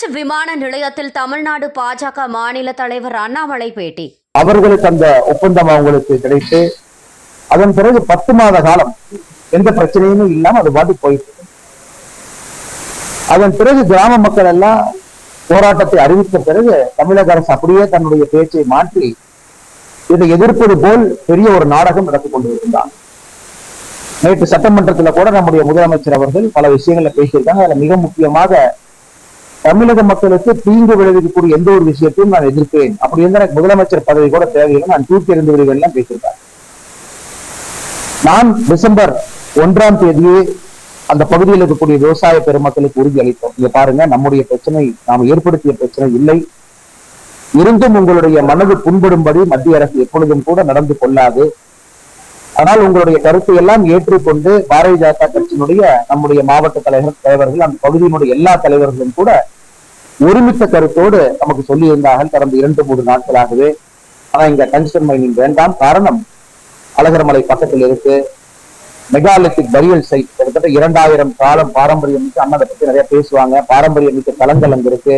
திருச்சி விமான நிலையத்தில் தமிழ்நாடு பாஜக மாநில தலைவர் அண்ணாமலை பேட்டி. அவர்களுக்கு அந்த ஒப்பந்தம் அவங்களுக்கு கிடைத்து அதன் பிறகு பத்து மாத காலம் எந்த பிரச்சனையுமே இல்லாம அது பாட்டு போயிட்டு அதன் பிறகு கிராம மக்கள் எல்லாம் போராட்டத்தை அறிவித்த பிறகு தமிழக அரசு அப்படியே தன்னுடைய பேச்சை மாற்றி இதை எதிர்ப்பது போல் பெரிய ஒரு நாடகம் நடத்தி கொண்டிருந்தார் நேற்று சட்டமன்றத்துல கூட நம்முடைய முதலமைச்சர் அவர்கள் பல விஷயங்களை பேசியிருக்காங்க. அதுல மிக முக்கியமாக தமிழக மக்களுக்கு தீங்கு விளைவிக்கக்கூடிய எந்த ஒரு விஷயத்தையும் நான் எதிர்ப்பேன் அப்படி இருந்தால் எனக்கு முதலமைச்சர் பதவி கூட தேவையில்லை. நான் தூக்கி எறிந்து விடுவேன் எல்லாம் நான் டிசம்பர் ஒன்றாம் தேதியே அந்த பகுதியில் இருக்கக்கூடிய விவசாய பெருமக்களுக்கு உறுதி அளித்தோம். இங்க பாருங்க நம்முடைய பிரச்சனை நாம் ஏற்படுத்திய பிரச்சனை இல்லை. இருந்தும் உங்களுடைய மனது புண்படும்படி மத்திய அரசு எப்பொழுதும் கூட நடந்து கொள்ளாது. ஆனால் உங்களுடைய கருத்தை எல்லாம் ஏற்றுக்கொண்டு பாரதிய ஜனதா கட்சியினுடைய நம்முடைய மாவட்ட தலைவர் தலைவர்கள் அந்த பகுதியினுடைய எல்லா தலைவர்களும் கூட ஒருமித்த கருத்தோடு நமக்கு சொல்லியிருந்தார்கள் கடந்த இரண்டு மூன்று நாட்களாகவே. ஆனா இங்க கன்ஸ்டன் மைனிங் வேண்டாம். காரணம் அழகர்மலை பக்கத்தில் இருக்கு. மெகாலித்திக் பரியல் சைட் கிட்டத்தட்ட இரண்டாயிரம் காலம் பாரம்பரியம் மிக்க அண்ணனை பத்தி நிறைய பேசுவாங்க. பாரம்பரியம் மிக்க தலங்கள் அங்க இருக்கு.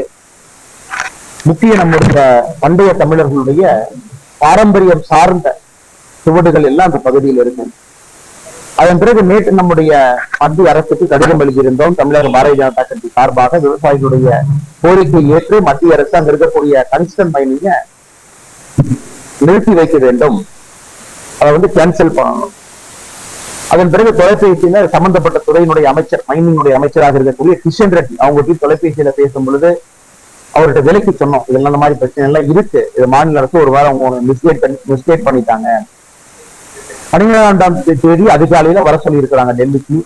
முக்கிய நம்முடைய பண்டைய தமிழர்களுடைய பாரம்பரியம் சார்ந்த சுவடுகள் எல்லாம் அந்த பகுதியில் இருக்கு அதன் பிறகு நேற்று நம்முடைய மத்திய அரசுக்கு கடிதம் எழுதியிருந்தோம். தமிழக பாரதிய ஜனதா கட்சி சார்பாக விவசாயிகளுடைய கோரிக்கை ஏற்று மத்திய அரசு அங்க இருக்கக்கூடிய கன்ஸ்டன் மைனிங்க நிறுத்தி வைக்க வேண்டும். அதை வந்து கேன்சல் பண்ணணும். அதன் பிறகு தொலைபேசியில சம்பந்தப்பட்ட துறையினுடைய அமைச்சர் மைனிங்குடைய அமைச்சராக இருக்கக்கூடிய கிஷன் ரெட்டி அவங்க கிட்ட தொலைபேசியில பேசும் பொழுது அவர்கிட்ட விலைக்கு சொன்னோம். இதெல்லாம் இந்த மாதிரி பிரச்சனை எல்லாம் இருக்கு. இது மாநில அரசு ஒரு வாரம் அவங்க மிஸ்கேட் பண்ணி மிஸ்கேட் பண்ணிட்டாங்க. பன்னிரெண்டாம் தேதி அதிகாலையில வர சொல்லி இருக்கிறாங்க டெல்லிக்கு.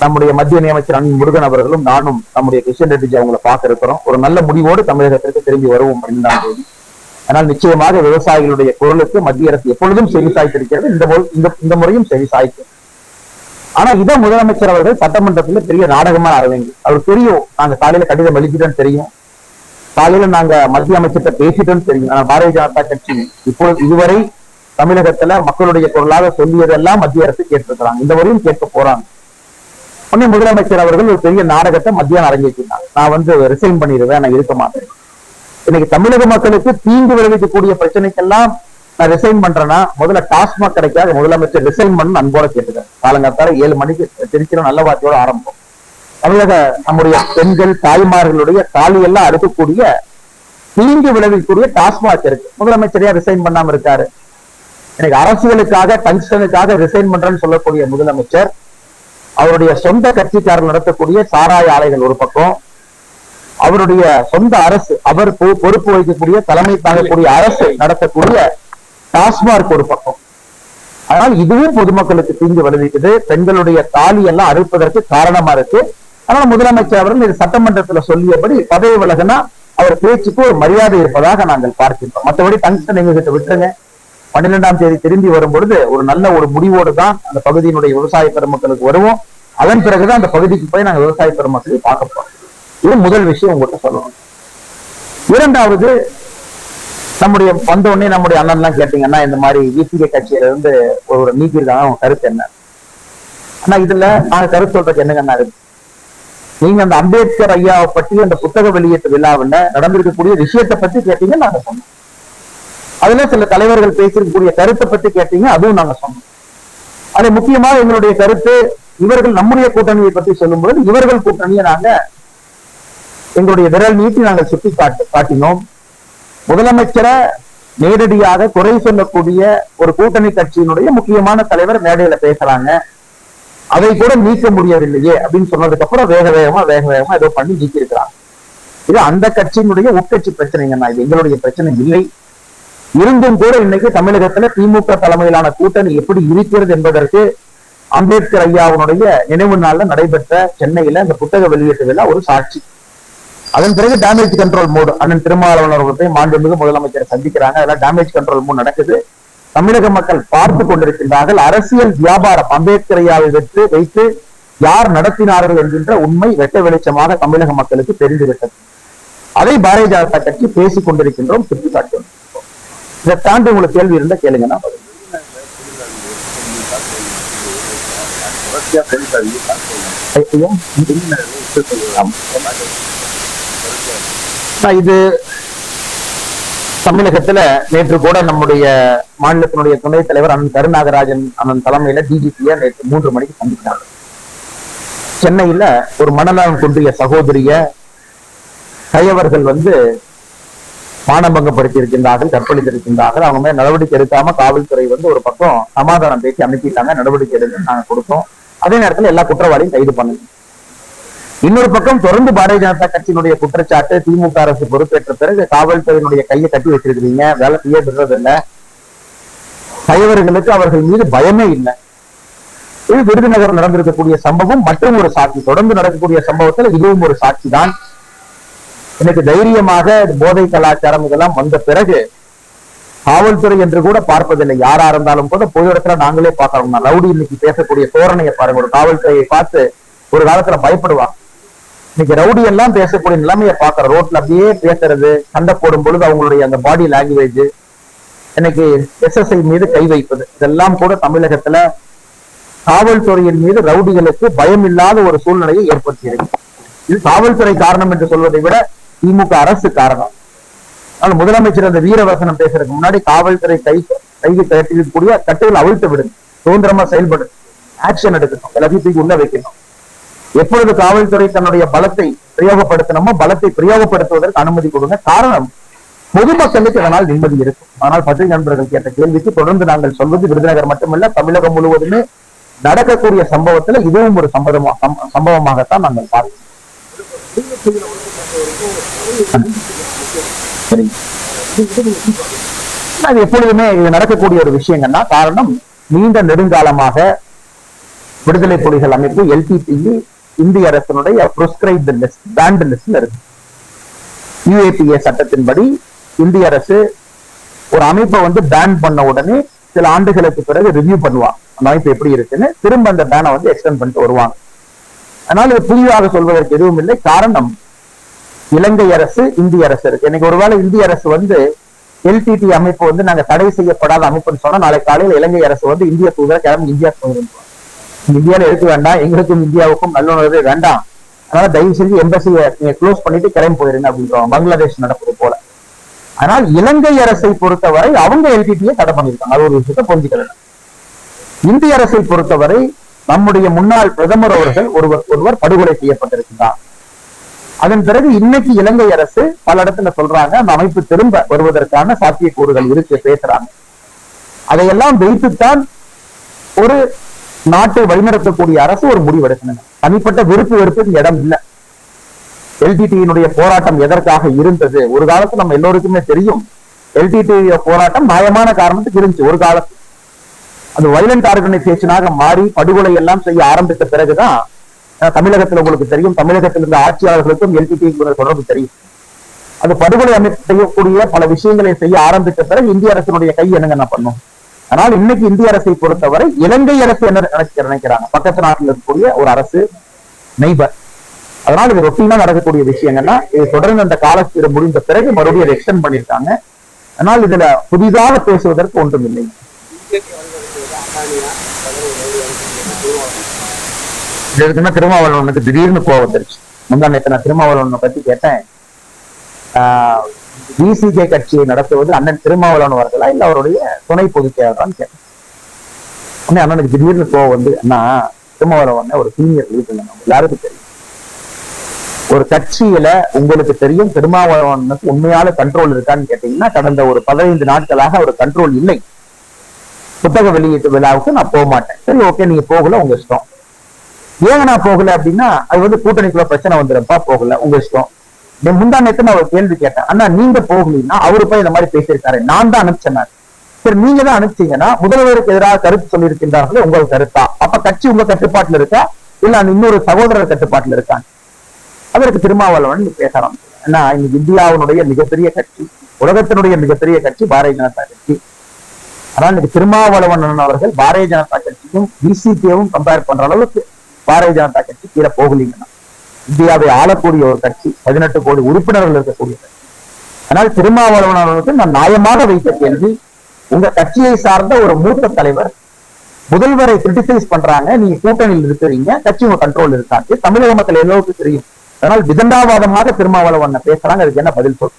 நம்முடைய மத்திய நியமைச்சர் அன் முருகன் அவர்களும் நானும் நம்முடைய கிஷன் ரெட்டிஜி அவங்கள பார்க்க இருக்கிறோம் ஒரு நல்ல முடிவோடு தமிழகத்திற்கு திரும்பி வருவோம் பன்னிரெண்டாம் தேதி. ஆனால் நிச்சயமாக விவசாயிகளுடைய குரலுக்கு மத்திய அரசு எப்பொழுதும் செவி சாய்த்திருக்கிறது. இந்த இந்த இந்த முறையும் செவி சாய்க்கும். ஆனா இதை முதலமைச்சர் அவர்கள் சட்டமன்றத்துல பெரிய நாடகமா அரவேங்க அவர் தெரியும் நாங்க காலையில கடிதம் எழுதிட்டோம் தெரியும். காலையில நாங்க மத்திய அமைச்சர்கிட்ட பேசிட்டோம் தெரியும். ஆனா பாரதிய ஜனதா கட்சி இப்பொழுது இதுவரை தமிழகத்துல மக்களுடைய குரலாக சொல்லியதெல்லாம் மத்திய அரசு கேட்டிருக்கிறாங்க. இந்த வரையும் கேட்க போறாங்க. உடனே முதலமைச்சர் அவர்கள் ஒரு பெரிய நாடகத்தை மத்தியானம் அரங்கேற்றினார். நான் வந்து ரிசைன் பண்ணிடுவேன் நான் இருக்க மாட்டேன். இன்னைக்கு தமிழக மக்களுக்கு தீங்கு விளைவிக்கக்கூடிய பிரச்சனைக்கெல்லாம் நான் ரிசைன் பண்றேன்னா முதல்ல டாஸ்மாக் கிடைக்காத முதலமைச்சர் ரிசைன் பண்ணு அன்போட கேட்டுக்கிறேன். காலங்காத்தால ஏழு மணிக்கு திருச்சியில நல்ல வார்த்தையோட ஆரம்பம். தமிழக நம்முடைய பெண்கள் தாய்மார்களுடைய தாலியெல்லாம் அறுக்கக்கூடிய தீங்கு விளைவிக்கக்கூடிய டாஸ்மாக் இருக்கு. முதலமைச்சரையா ரிசைன் பண்ணாம இருக்காரு. எனக்கு அரசியலுக்காக டங்ஸ்டனுக்காக ரிசைன் பண்றேன்னு சொல்லக்கூடிய முதலமைச்சர் அவருடைய சொந்த கட்சிக்காரர் நடத்தக்கூடிய சாராய ஆலைகள் ஒரு பக்கம் அவருடைய சொந்த அரசு அவர் பொறுப்பு வகிக்கக்கூடிய தலைமை தாங்கக்கூடிய அரசு நடத்தக்கூடிய டாஸ்மார்க் ஒரு பக்கம். ஆனால் இதுவும் பொதுமக்களுக்கு தீங்கு விளைவிக்குது. பெண்களுடைய தாலி எல்லாம் அறுப்பதற்கு காரணமா இருக்கு. ஆனால் முதலமைச்சர் அவர்கள் இது சட்டமன்றத்துல சொல்லியபடி பதவி விலகுனா அவர் பேச்சுக்கு ஒரு மரியாதை இருப்பதாக நாங்கள் பார்க்கின்றோம். மற்றபடி டங்ஸ்டன் எங்ககிட்ட விட்டுருங்க. பன்னிரெண்டாம் தேதி திரும்பி வரும் பொழுது ஒரு நல்ல ஒரு முடிவோடு தான் அந்த பகுதியினுடைய விவசாய பெருமக்களுக்கு வருவோம். அதன் பிறகுதான் அந்த பகுதிக்கு போய் நாங்க விவசாய பெருமக்களை பார்க்க போறோம். இது முதல் விஷயம் உங்கள்கிட்ட சொல்லணும். இரண்டாவது நம்முடைய வந்த உடனே நம்முடைய அண்ணன் எல்லாம் கேட்டீங்கன்னா இந்த மாதிரி விசிக கட்சியில இருந்து ஒரு நீக்கிருக்காங்க அவங்க கருத்து என்ன? ஆனா இதுல நாங்க கருத்து சொல்றதுக்கு என்னங்கண்ணா இருக்கு? நீங்க அந்த அம்பேத்கர் ஐயாவை பற்றி அந்த புத்தக வெளியீட்டு விழாவில் நடந்திருக்கக்கூடிய விஷயத்தை பத்தி கேட்டீங்க நாங்க சொன்னோம். அதுல சில தலைவர்கள் பேசியிருக்கக்கூடிய கருத்தை பற்றி கேட்டீங்க அதுவும் நாங்க சொன்னோம். அது முக்கியமாக எங்களுடைய கருத்து இவர்கள் நம்முடைய கூட்டணியை பற்றி சொல்லும்போது இவர்கள் கூட்டணியை நாங்க எங்களுடைய விரல் நீட்டி நாங்கள் சுட்டி காட்டு காட்டினோம். முதலமைச்சரை நேரடியாக குறை சொல்லக்கூடிய ஒரு கூட்டணி கட்சியினுடைய முக்கியமான தலைவர் மேடையில பேசுறாங்க. அதை கூட நீக்க முடியவில்லையே அப்படின்னு சொன்னதுக்கு அப்புறம் வேக வேகமா வேக வேகமா ஏதோ பண்ணி நீக்கி இருக்கிறாங்க இது அந்த கட்சியினுடைய உட்கட்சி பிரச்சனைங்கண்ணா இது எங்களுடைய பிரச்சனை இல்லை. இருந்தும் கூட இன்னைக்கு தமிழகத்துல திமுக தலைமையிலான கூட்டணி எப்படி இருக்கிறது என்பதற்கு அம்பேத்கர் ஐயாவுடைய நினைவு நாள்ல நடைபெற்ற சென்னையில இந்த புத்தக வெளியீட்டு விழா ஒரு சாட்சி. அதன் பிறகு டேமேஜ் கண்ட்ரோல் மோடு அண்ணன் திருமாவளவன் அவர்களை மாண்புமிகு முதலமைச்சர் சந்திக்கிறாங்க. அதெல்லாம் டேமேஜ் கண்ட்ரோல் மோட் நடக்குது. தமிழக மக்கள் பார்த்து கொண்டிருக்கின்றார்கள். அரசியல் வியாபாரம் அம்பேத்கர் ஐயாவை வைத்து வைத்து யார் நடத்தினார்கள் என்கின்ற உண்மை வெட்ட வெளிச்சமாக தமிழக மக்களுக்கு தெரிந்துவிட்டது அதை பாரதிய ஜனதா கட்சி பேசிக் கொண்டிருக்கின்றோம் சுட்டிக்காட்டுவோம் இதை தாண்டி உங்களுக்கு கேள்வி இருந்தா கேளுங்க நான் இது தமிழகத்துல நேற்று கூட நம்முடைய மாநிலத்தினுடைய துணைத் தலைவர் அண்ணன் கருநாகராஜன் அண்ணன் தலைமையில டிஜிபியா நேற்று மூன்று மணிக்கு சந்திக்கிறாங்க சென்னையில ஒரு மனநலம் கொண்டிய சகோதரிய கையவர்கள் வந்து மானபங்கப்படுத்தியிருக்கின்றார்கள் கற்பழித்திருக்கின்றார்கள் அவங்க மேல நடவடிக்கை எடுக்காம காவல்துறை வந்து ஒரு பக்கம் சமாதானம் பேசி அனுப்பிட்டாங்க நடவடிக்கை எடுத்து நாங்க கொடுத்தோம். அதே நேரத்துல எல்லா குற்றவாளியும் கைது பண்ணுங்க. இன்னொரு பக்கம் தொடர்ந்து பாரதிய ஜனதா கட்சியினுடைய குற்றச்சாட்டு திமுக அரசு பொறுப்பேற்ற பிறகு காவல்துறையினுடைய கையை கட்டி வச்சிருக்கிறீங்க வேலை செய்ய விடுறதில்லை. தலைவர்களுக்கு அவர்கள் மீது பயமே இல்லை. இது விருதுநகர் நடந்திருக்கக்கூடிய சம்பவம் மற்றும் ஒரு சாட்சி தொடர்ந்து நடக்கக்கூடிய சம்பவத்துல இதுவும் ஒரு சாட்சி தான் எனக்கு தைரியமாக போதை கலாச்சாரம் இதெல்லாம் வந்த பிறகு காவல்துறை என்று கூட பார்ப்பதில்லை. யாரா இருந்தாலும் கூட பொது இடத்துல நாங்களே பார்க்கறோம். ரவுடி இன்னைக்கு பேசக்கூடிய தோரணையை பாருங்க. ஒரு காவல்துறையை பார்த்து ஒரு காலத்துல பயப்படுவாங்க இன்னைக்கு ரவுடி எல்லாம் பேசக்கூடிய நிலைமையை பார்க்கறோம் ரோட்ல அப்படியே பேசுறது சண்டை போடும் பொழுது அவங்களுடைய அந்த பாடி லாங்குவேஜ் இன்னைக்கு எஸ்எஸ்ஐ மீது கை வைப்பது இதெல்லாம் கூட தமிழகத்துல காவல்துறையின் மீது ரவுடிகளுக்கு பயம் இல்லாத ஒரு சூழ்நிலையை ஏற்படுத்தியிருக்கு. இது காவல்துறை காரணம் என்று சொல்வதை விட திமுக அரசு காரணம். ஆனால் முதலமைச்சர் அந்த வீரவசனம் பேசுறதுக்கு முன்னாடி காவல்துறை கை கைது கட்டிருக்கக்கூடிய கட்டுகள் அவிழ்த்து விடுங்க. சுதந்திரமா செயல்படும் ஆக்ஷன் எடுக்கணும். எல்லாத்தையும் தூக்கி உள்ள வைக்கணும். எப்பொழுது காவல்துறை தன்னுடைய பலத்தை பிரயோகப்படுத்தணுமோ பலத்தை பிரயோகப்படுத்துவதற்கு அனுமதி கொடுங்க. காரணம் பொதுமக்களுக்கு அதனால் நிம்மதி இருக்கும். ஆனால் பத்திரிகை நண்பர்கள் கேட்ட கேள்விக்கு தொடர்ந்து நாங்கள் சொல்வது விருதுநகர் மட்டுமல்ல தமிழகம் முழுவதுமே நடக்கக்கூடிய சம்பவத்துல இதுவும் ஒரு சம்பவமாக சம்பவமாகத்தான் நாங்கள் பார்க்கிறோம். அது எப்பொழுதுமே இது நடக்கக்கூடிய ஒரு விஷயங்கன்னா காரணம் நீண்ட நெடுங்காலமாக விடுதலை புலிகள் அமைப்பு எல்டிடிஇ இந்திய அரசினுடைய ப்ரொஸ்கிரைப்டு லிஸ்ட் பேண்ட் லிஸ்ட்ல இருக்கு. யுஏபிஏ சட்டத்தின்படி இந்திய அரசு ஒரு அமைப்பை வந்து பேன் பண்ண உடனே சில ஆண்டுகளுக்கு பிறகு ரிவ்யூ பண்ணுவாங்க. அந்த அமைப்பு எப்படி இருக்குன்னு திரும்ப அந்த பேனை வந்து எக்ஸ்டெண்ட் பண்ணிட்டு வருவாங்க. அதனால இது புதிதாக சொல்வதற்கு எதுவும் இல்லை. காரணம் இலங்கை அரசு இந்திய அரசு இருக்கு. இன்னைக்கு ஒருவேளை இந்திய அரசு வந்து எல்டிடி அமைப்பு வந்து நாங்க தடை செய்யப்படாத அமைப்புன்னு சொன்னா நாளை காலையில இலங்கை அரசு வந்து இந்திய தூதரை கிளம்பி இந்தியா போயிருந்தோம் இந்தியால எடுக்க வேண்டாம் எங்களுக்கும் இந்தியாவுக்கும் நல்லுணர்வு வேண்டாம். அதனால தயவு செஞ்சு எம்பசியை நீங்க க்ளோஸ் பண்ணிட்டு கிளம்பி போயிருங்க அப்படின்றோம் பங்களாதேஷ் நடப்பது போல. ஆனால் இலங்கை அரசை பொறுத்தவரை அவங்க எல்டிடியை தடை பண்ணியிருக்காங்க. அது ஒரு விஷயத்தை புரிஞ்சுக்கலாம் இந்திய அரசை பொறுத்தவரை நம்முடைய முன்னாள் பிரதமர் அவர்கள் ஒருவர் ஒருவர் படுகொலை செய்யப்பட்டிருக்கிறார். அதன் பிறகு இன்னைக்கு இலங்கை அரசு பல இடத்துல சொல்றாங்க அந்த அமைப்பு திரும்ப வருவதற்கான சாத்தியக்கூறுகள் இருக்கு பேசுறாங்க. அதையெல்லாம் வைத்துத்தான் ஒரு நாட்டை வழிநடத்தக்கூடிய அரசு ஒரு முடிவெடுக்கணும் தனிப்பட்ட விருப்பு வெறுப்புக்கு இடம் இல்லை. எல்டிடியினுடைய போராட்டம் எதற்காக இருந்தது? ஒரு காலத்துல நம்ம எல்லோருக்குமே தெரியும் எல்டிடி போராட்டம் நியாயமான காரணத்துக்கு இருந்துச்சு ஒரு காலத்து அது வைலண்ட் ஆர்கனைசேஷனாக மாறி படுகொலை எல்லாம் செய்ய ஆரம்பித்த பிறகுதான் தமிழகத்தில் உங்களுக்கு தெரியும். தமிழகத்தில் இருந்த ஆட்சியாளர்களுக்கும் எல்டிடி தொடர்பு தெரியும். அது படுகொலை அமைப்பு செய்யக்கூடிய பல விஷயங்களை செய்ய ஆரம்பித்த பிறகு இந்திய அரசினுடைய கை என்னங்க என்ன பண்ணும்? ஆனால் இன்னைக்கு இந்திய அரசை பொறுத்தவரை இலங்கை அரசு என்ன நினைக்கிறாங்க? பக்கத்து நாட்டில் இருக்கக்கூடிய ஒரு அரசு நெய்பர். அதனால் இது ரொட்டீனா நடக்கக்கூடிய விஷயங்கன்னா இது தொடர்ந்து அந்த காலத்தில் முடிந்த பிறகு மறுபடியும் அதை எக்ஸ்டெண்ட் பண்ணிருக்காங்க ஆனால் இதுல புதிதாக பேசுவதற்கு ஒன்றும் இல்லை. இதுக்குன்னா திருமாவளவனுக்கு திடீர்னு கோவம் வந்துருச்சு. முந்தா நேற்று நான் திருமாவளவனை பத்தி கேட்டேன். பிசிகே கட்சியை நடத்துவது அண்ணன் திருமாவளவன் அவர்களா இல்ல அவருடைய துணை பொதுச் செயலாளரான்னு கேட்டேன். உடனே அண்ணனுக்கு திடீர்னு கோவம் வந்து அண்ணா திருமாவளவன் ஒரு சீனியர் லீடர் நம்ம எல்லாருக்கும் தெரியும். ஒரு கட்சியில உங்களுக்கு தெரியும் திருமாவளவனுக்கு உண்மையான கண்ட்ரோல் இருக்கான்னு கேட்டீங்கன்னா கடந்த ஒரு பதினைந்து நாட்களாக ஒரு கண்ட்ரோல் இல்லை. புத்தக வெளியீட்டு விழாவுக்கு நான் போக மாட்டேன் சரி ஓகே நீங்க போகல உங்க இஷ்டம். ஏங்க நான் போகல அப்படின்னா அது வந்து கூட்டணிக்குள்ள பிரச்சனை வந்துடும்ப்பா போகல. உங்க இஷ்டம். நான் முந்தா நேற்று நான் ஒரு கேள்வி கேட்டேன். அண்ணா நீங்க போகலீங்கன்னா அவரு போய் இந்த மாதிரி பேசியிருக்காரு. நான் தான் அனுப்பிச்சேன் சரி நீங்க தான் அனுப்பிச்சீங்கன்னா முதல்வருக்கு எதிராக கருத்து சொல்லியிருக்கின்றார்களே உங்கள் கருத்தா? அப்ப கட்சி உங்க கட்டுப்பாட்டுல இருக்கா? இல்ல அந்த இன்னொரு சகோதரர் கட்டுப்பாட்டுல இருக்காங்க அதற்கு திருமாவளவன் பேசலாம் ஏன்னா இன்னைக்கு இந்தியாவினுடைய மிகப்பெரிய கட்சி உலகத்தினுடைய மிகப்பெரிய கட்சி பாரதிய ஜனதா கட்சி. ஆனால் இன்னைக்கு திருமாவளவன் அவர்கள் பாரதிய ஜனதா கட்சியும் பிசிபியும் கம்பேர் பண்ற அளவுக்கு பாரதிய ஜனதா கட்சி கீழே போகலீங்கன்னா இந்தியாவை ஆளக்கூடிய ஒரு கட்சி பதினெட்டு கோடி உறுப்பினர்கள் இருக்கக்கூடிய கட்சி. ஆனால் திருமாவளவன் அவர்களுக்கு நான் நியாயமாக வைத்த கேள்வி உங்க கட்சியை சார்ந்த ஒரு மூத்த தலைவர் முதல்வரை கிரிட்டிசைஸ் பண்றாங்க. நீங்க கூட்டணியில் இருக்கிறீங்க கட்சி உங்க கண்ட்ரோல் இருக்காது தமிழக மக்கள் எல்லோருக்கும் தெரியும். அதனால் விதண்டாவாதமாக திருமாவளவன் பேசுறாங்க. அதுக்கு என்ன பதில் சொல்ற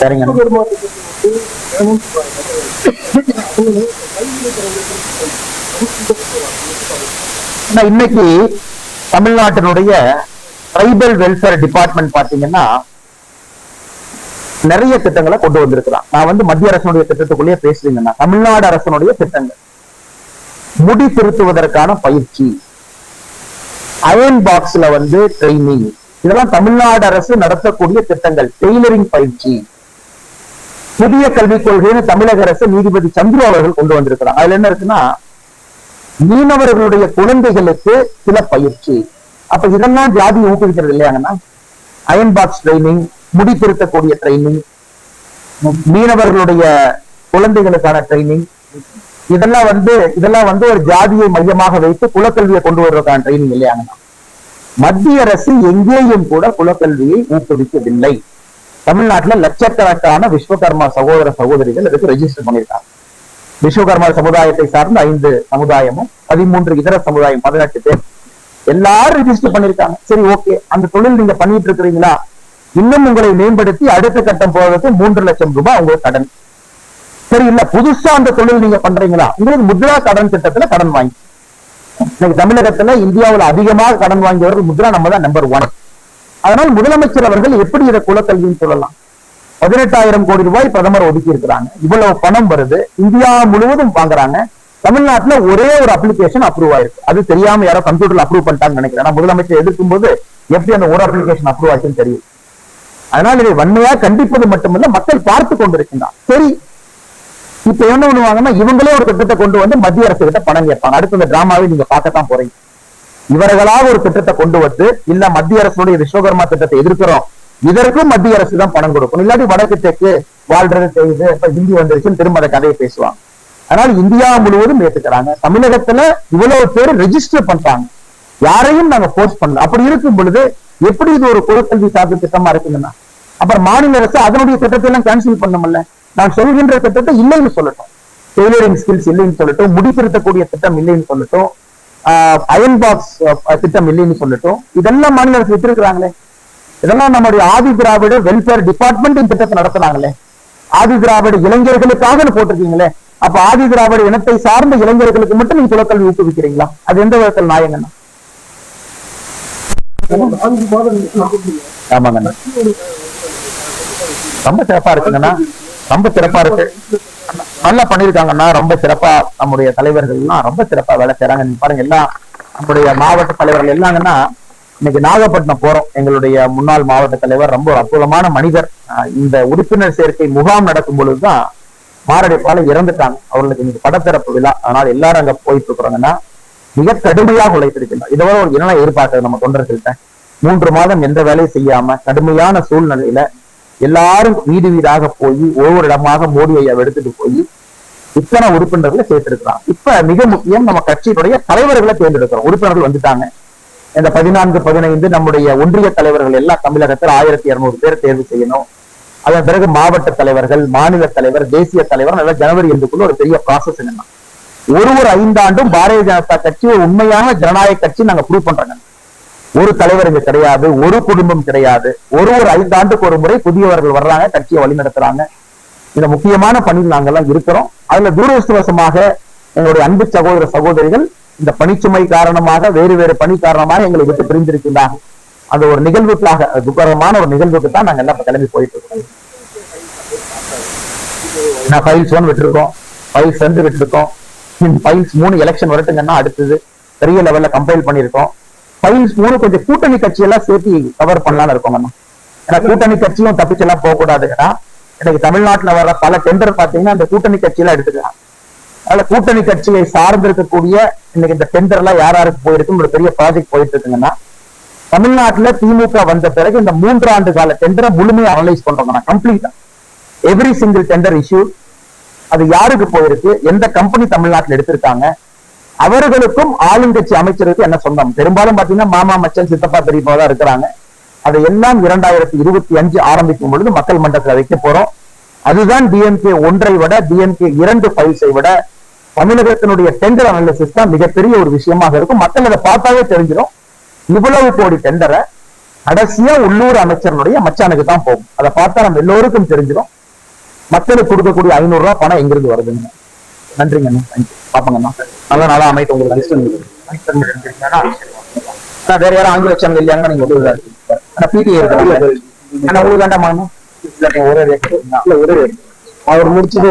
சரிங்க ஆனா இன்னைக்கு தமிழ்நாட்டினுடைய ட்ரைபல் வெல்ஃபேர் டிபார்ட்மெண்ட் பாத்தீங்கன்னா நிறைய திட்டங்களை கொண்டு வந்திருக்கிறான். நான் வந்து மத்திய அரசனுடைய திட்டத்துக்குள்ளேயே பேசுறீங்கன்னா தமிழ்நாடு அரசனுடைய திட்டங்கள். முடி திருத்துவதற்கான பயிற்சி. அயன் பாக்ஸ்ல வந்து ட்ரைனிங் இதெல்லாம் தமிழ்நாடு அரசு நடத்தக்கூடிய திட்டங்கள். டெய்லரிங் பயிற்சி. புதிய கல்விக் கொள்கைன்னு தமிழக அரசு நீதிபதி சந்துரு அவர்கள் கொண்டு வந்திருக்கிறாங்க. அதுல என்ன இருக்குன்னா மீனவர்களுடைய குழந்தைகளுக்கு சில பயிற்சி. அப்ப இதெல்லாம் ஜாதி ஊக்குவிக்கிறது இல்லையாங்கன்னா அயன் பாக்ஸ் ட்ரைனிங் முடி திருத்தக்கூடிய ட்ரைனிங் மீனவர்களுடைய குழந்தைகளுக்கான ட்ரைனிங் இதெல்லாம் வந்து இதெல்லாம் வந்து ஒரு ஜாதியை மையமாக வைத்து குலக்கல்வியை கொண்டு வருவதற்கான ட்ரைனிங் இல்லையாங்கன்னா மத்திய அரசு எங்கேயும் கூட குலக்கல்வியை ஊக்குவிக்கவில்லை. தமிழ்நாட்டுல லட்சக்கணக்கான விஸ்வகர்மா சகோதர சகோதரிகள் இதுக்கு ரெஜிஸ்டர் பண்ணியிருக்காங்க. விஸ்வகர்மா சமுதாயத்தை சார்ந்த ஐந்து சமுதாயமும் பதிமூன்று இதர சமுதாயம் பதினெட்டு பேர். எல்லாரும் ரெஜிஸ்டர் பண்ணிருக்காங்க. சரி ஓகே அந்த தொழில் நீங்க பண்ணிட்டு இருக்கிறீங்களா? இன்னும் உங்களை மேம்படுத்தி அடுத்த கட்டம் போவதற்கு மூன்று லட்சம் ரூபாய் உங்களுக்கு கடன். சரி இல்ல புதுசா அந்த தொழில் நீங்க பண்றீங்களா? உங்களுக்கு முத்ரா கடன் திட்டத்துல கடன் வாங்கி. இன்னைக்கு தமிழகத்துல இந்தியாவுல அதிகமாக கடன் வாங்கியவர்கள் முத்ரா நம்ம தான் நம்பர் ஒன் அதனால் முதலமைச்சர் அவர்கள் எப்படி இதை குலக்கல்வின்னு சொல்லலாம்? பதினெட்டாயிரம் கோடி ரூபாய் பிரதமர் ஒதுக்கி இருக்கிறாங்க இவ்வளவு பணம் வருது. இந்தியா முழுவதும் வாங்குறாங்க. தமிழ்நாட்டுல ஒரே ஒரு அப்ளிகேஷன் அப்ரூவ் ஆயிருக்கு. அது தெரியாம யாரோ கம்ப்யூட்டர்ல அப்ரூவ் பண்ணிட்டாங்கன்னு நினைக்கிறேன். ஆனா முதலமைச்சர் எதிர்க்கும் போது எப்படி அந்த ஒரு அப்ளிகேஷன் அப்ரூவ் ஆச்சுன்னு தெரியும். அதனால் இதை வன்மையா கண்டிப்பது மட்டுமல்ல மக்கள் பார்த்து கொண்டிருக்கின்றான் சரி. இப்ப என்ன பண்ணுவாங்கன்னா இவங்களே ஒரு திட்டத்தை கொண்டு வந்து மத்திய அரசு கிட்ட பணம் கேட்பாங்க. அடுத்த இந்த டிராமாவை நீங்க பார்க்கத்தான் போறீங்க. இவர்களாக ஒரு திட்டத்தை கொண்டு வந்து இல்ல மத்திய அரசுடைய விஸ்வகர்மா திட்டத்தை எதிர்க்கிறோம். இதற்கும் மத்திய அரசு தான் பணம் கொடுக்கும் இல்லாட்டி வடக்கு தெற்கு வாழ்றது தெரியுது. இப்ப ஹிந்தி வந்துருச்சுன்னு திரும்ப அதை கதையை பேசுவாங்க. அதனால இந்தியா முழுவதும் ஏத்துக்கிறாங்க. தமிழகத்துல இவ்வளவு பேர் ரெஜிஸ்டர் பண்றாங்க. யாரையும் நாங்க போர்ஸ் பண்ணல. அப்படி இருக்கும் பொழுது எப்படி இது ஒரு குலக்கல்வி சார்பு திட்டமா இருக்குங்கன்னா அப்புறம் மாநில அரசு அதனுடைய திட்டத்தை எல்லாம் கேன்சல் பண்ணமுல்ல நான் சொல்கின்ற திட்டத்தை இல்லைன்னு சொல்லட்டும். டெய்லரிங் ஸ்கில்ஸ் இல்லைன்னு சொல்லட்டும். முடித்திருத்தக்கூடிய திட்டம் இல்லைன்னு சொல்லட்டும். அயன் பாக்ஸ் திட்டம் இல்லைன்னு சொல்லட்டும். இதெல்லாம் மாநில அரசு வச்சிருக்கிறாங்களே இதெல்லாம் நம்முடைய ஆதி திராவிட வெல்ஃபேர் டிபார்ட்மெண்ட் இந்த திட்டத்தை நடத்தினாங்களே. ஆதி திராவிட இளைஞர்களுக்காக போட்டிருக்கீங்களே. அப்ப ஆதி திராவிட இனத்தை சார்ந்த இளைஞர்களுக்கு மட்டும் நீங்க குலக்கல்வி ஊக்குவிக்கிறீங்களா? அது எந்த விதத்தில் நியாயங்கண்ணா ஆமாங்கண்ணா ரொம்ப சிறப்பா இருக்குங்கண்ணா ரொம்ப சிறப்பா இருக்கு. நல்லா பண்ணிருக்காங்கண்ணா ரொம்ப சிறப்பா நம்முடைய தலைவர்கள் எல்லாம் ரொம்ப சிறப்பா வேலை செய்யறாங்க நீங்க பாருங்க எல்லாம் நம்முடைய மாவட்ட தலைவர்கள் எல்லாங்கன்னா இன்னைக்கு நாகப்பட்டினம் போறோம். எங்களுடைய முன்னாள் மாவட்ட தலைவர் ரொம்ப ஒரு அற்புதமான மனிதர். இந்த உறுப்பினர் சேர்க்கை முகாம் நடக்கும் பொழுதுதான் மாரடைப்பால இறந்துட்டாங்க. அவர்களுக்கு இன்னைக்கு படத்திறப்பு விழா. அதனால எல்லாரும் அங்க போயிட்டு இருக்கிறாங்கன்னா மிக கடுமையாக உழைத்திருக்கின்றனர் இதோட ஒரு என்ன எதிர்பார்க்கிறது நம்ம தொண்டர்கள்ட்ட மூன்று மாதம் எந்த வேலையும் செய்யாம கடுமையான சூழ்நிலையில எல்லாரும் வீடு வீடாக போய் ஒவ்வொரு இடமாக மோடி ஐயா எடுத்துட்டு போய் இத்தனை உறுப்பினர்களை சேர்த்திருக்கிறான் இப்ப மிக முக்கியம் நம்ம கட்சியினுடைய தலைவர்களை தேர்ந்தெடுக்கிறோம். உறுப்பினர்கள் வந்துட்டாங்க. இந்த பதினான்கு பதினைந்து நம்முடைய ஒன்றிய தலைவர்கள் எல்லாம் தமிழகத்தில் ஆயிரத்தி இருநூறு பேர் தேர்வு செய்யணும். அதன் பிறகு மாவட்ட தலைவர்கள் மாநில தலைவர் தேசிய தலைவர் நல்லா ஜனவரி எண்டுக்குள்ள ஒரு பெரிய ப்ராசஸ் என்னன்னா ஒரு ஒரு ஐந்தாண்டும் பாரதிய ஜனதா கட்சி ஒரு உண்மையான ஜனநாயக கட்சி நாங்க ப்ரூவ் பண்றோங்க. ஒரு தலைவர் இங்க கிடையாது ஒரு குடும்பம் கிடையாது. ஒரு ஒரு ஐந்தாண்டுக்கு ஒரு முறை புதியவர்கள் வர்றாங்க கட்சியை வழிநடத்துறாங்க. இந்த முக்கியமான பணியில் நாங்கெல்லாம் இருக்கிறோம். அதுல தூரதர்ஷ்டவசமாக எங்களுடைய அன்பு சகோதர சகோதரிகள் இந்த பணிச்சுமை காரணமாக வேறு வேறு பணி காரணமாக எங்களை விட்டு பிரிந்திருக்கின்றாங்க அந்த ஒரு நிகழ்வுக்காக துக்கரமான ஒரு நிகழ்வுக்கு தான் நாங்க எல்லாம் கிளம்பி போயிட்டு இருக்கோம். நான் ஃபைல்ஸ் ஒன் விட்டுருக்கோம். ஃபைல்ஸ் ரெண்டு விட்டுருக்கோம். ஃபைல்ஸ் மூணு எலெக்ஷன் வரட்டுங்கன்னா அடுத்தது பெரிய லெவல்ல கம்பைல் பண்ணியிருக்கோம். ஃபைல்ஸ் மூணு கொஞ்சம் கூட்டணி கட்சியெல்லாம் சேர்த்து கவர் பண்ணலாம்னு இருக்கோம் நம்ம ஏன்னா கூட்டணி கட்சியும் தப்பிச்செல்லாம் போக கூடாதுங்கன்னா இன்னைக்கு தமிழ்நாட்டுல வர பல டெண்டர் பாத்தீங்கன்னா அந்த கூட்டணி கட்சியெல்லாம் எடுத்துக்கலாம். அதனால கூட்டணி கட்சியை சார்ந்திருக்கக்கூடிய இன்னைக்கு இந்த டெண்டர் எல்லாம் யார் யாருக்கு போயிருக்கு ஒரு பெரிய ப்ராஜெக்ட் போயிட்டு இருக்குங்கன்னா தமிழ்நாட்டுல திமுக வந்த பிறகு இந்த மூன்று ஆண்டு கால டெண்டரை முழுமையா அனலைஸ் பண்றோம் கம்ப்ளீட்டா எவ்ரி சிங்கிள் டெண்டர் இஷ்யூ அது யாருக்கு போயிருக்கு எந்த கம்பெனி தமிழ்நாட்டில் எடுத்திருக்காங்க அவர்களுக்கும் ஆளுங்கட்சி அமைச்சருக்கு என்ன சொந்தம்? பெரும்பாலும் பாத்தீங்கன்னா மாமா மச்சன் சித்தப்பா பெரியப்பா தான் இருக்கிறாங்க. அதை எல்லாம் இரண்டாயிரத்தி இருபத்தி அஞ்சு ஆரம்பிக்கும் பொழுது மக்கள் மன்றத்தில் வைக்க போறோம். அதுதான் டிஎம்கே ஒன்றை விட டிஎம்கே இரண்டு ஃபைல்ஸை விட தமிழகத்தினுடைய டெண்டர் அனாலிசிஸ் தான் மிகப்பெரிய ஒரு விஷயமாக இருக்கும். மக்கள் அதை பார்த்தாவே தெரிஞ்சிடும். இவ்வளவு கோடி டெண்டரை கடைசியா உள்ளூர் அமைச்சரனுடைய மச்சானுக்கு தான் போகும். அதை பார்த்தா நம்ம எல்லோருக்கும் தெரிஞ்சிடும். மக்களுக்கு கொடுக்கக்கூடிய ஐநூறு ரூபாய் பணம் எங்கிருந்து வருதுங்க. நன்றிங்க அண்ணா. பாப்பங்கண்ணா நல்ல நாளா அமைத்து உங்களுக்கு அண்ணா, வேற யாரும் ஆங்கில சேனல் இல்லையாங்க நீங்க சொல்லுங்க ஆனா பிடிஏ இருக்கு ஆனா உங்களுக்கு வேண்டாமா ஒரே ரேட் அவர் முடிச்சது